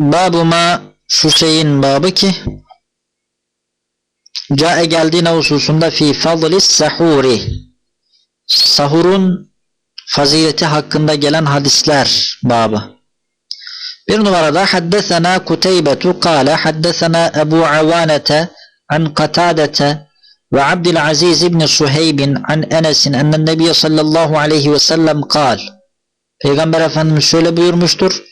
Babu ma şu şeyin babı ki Cae geldiğine hususunda fi fadlis sahuri sahurun fazileti hakkında gelen hadisler babı. Bir numarada haddesena Kuteybetu kâle haddesena Ebu Avanete an Katadete ve Abdülaziz ibn Suheybin an Enes'in ennen Nebiye sallallahu aleyhi ve sellem kal. Peygamber Efendimiz şöyle buyurmuştur.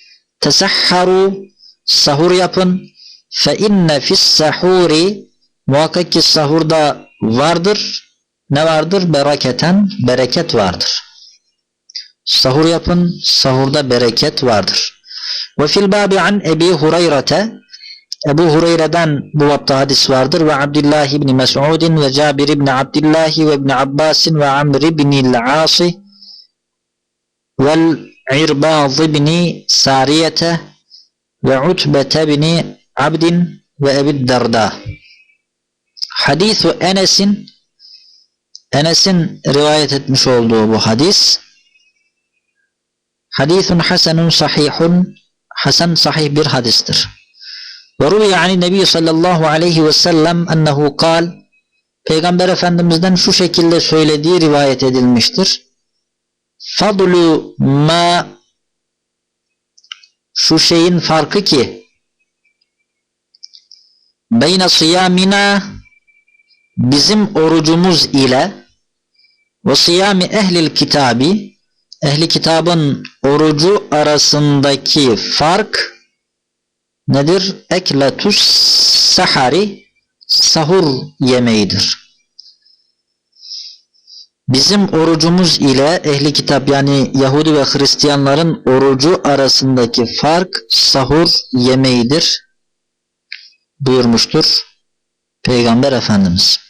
Tesahharu sahur yapın fe inne fis sahuri muhakkak ki sahurda vardır. Ne vardır? Bereketen bereket vardır. Sahur yapın, sahurda bereket vardır. Ve fil babi an Ebi Hureyre'te Ebu Hureyre'den bu bapta hadis vardır ve Abdullah ibn Mes'udin ve Cabir ibn Abdullah ve ibn Abbasin ve Amr ibn al-Asi vel İrbaz ibn Sariyete ve Utbete ibn Abdin ve Ebi Derda. Hadisu Enes'in Enes'in rivayet etmiş olduğu bu hadis hadisun hasenun sahihun hasen sahih bir hadistir. Ve ruviye ani nebi sallallahu aleyhi ve sellem ennehu kal Peygamber Efendimiz'den şu şekilde söylediği rivayet edilmiştir. Fadlu ma şu şeyin farkı ki beyne siyamina bizim orucumuz ile ve siyami ehlil kitabi ehli kitabın orucu arasındaki fark nedir? Ekletus sahari sahur yemeğidir. Bizim orucumuz ile ehli kitap yani Yahudi ve Hristiyanların orucu arasındaki fark sahur yemeğidir buyurmuştur Peygamber Efendimiz.